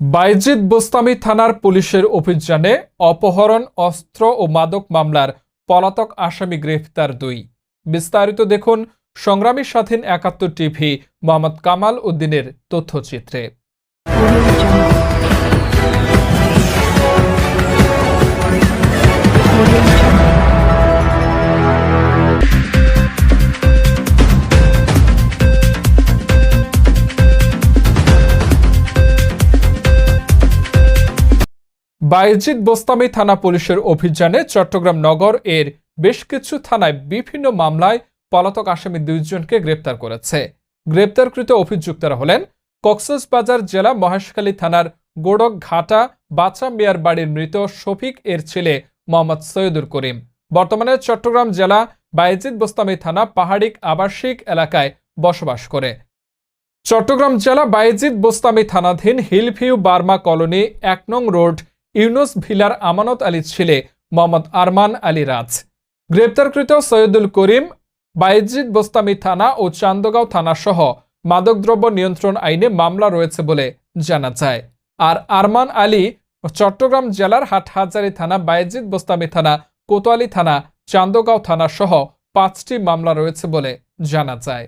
বাইজিদ বোস্তামি থানার পুলিশের অভিযানে অপহরণ, অস্ত্র ও মাদক মামলার পলাতক আসামি গ্রেফতার দুই। বিস্তারিত দেখুন সংগ্রামী স্বাধীন একাত্তর টিভি মোহাম্মদ কামাল উদ্দিনের তথ্যচিত্রে। বাইজিদ বোস্তামি থানা পুলিশের অভিযানে চট্টগ্রাম নগর এর বেশ কিছু থানায় বিভিন্ন মামলায় পলাতক আসামি দুইজনকে গ্রেপ্তার করেছে। গ্রেপ্তারকৃত অভিযুক্তরা হলেন কক্সবাজার জেলা মহেশখালী থানার গোড়ক ঘাটা বাচা মিয়ার বাড়ির মৃত শফিক এর ছেলে মোহাম্মদ সৈয়দুল করিম। বর্তমানে চট্টগ্রাম জেলা বাইজিদ বোস্তামি থানা পাহাড়িক আবাসিক এলাকায় বসবাস করে। চট্টগ্রাম জেলা বাইজিদ বোস্তামি থানাধীন হিলভিউ বার্মা কলোনি এক নং রোড ইউনুস ভিলার আমানত আলীর ছেলে মোহাম্মদ আরমান আলী রাজ। গ্রেপ্তারকৃত সৈয়দুল করিম বাইজিদ বোস্তামি থানা ও চান্দগাঁও থানা সহ মাদকদ্রব্য নিয়ন্ত্রণ আইনে মামলা রয়েছে বলে জানা যায়। আর আরমান আলী চট্টগ্রাম জেলার হাটহাজারি থানা বাইজিদ বোস্তামি থানা, কোতোয়ালি থানা, চান্দগাঁও থানা সহ পাঁচটি মামলা রয়েছে বলে জানা যায়।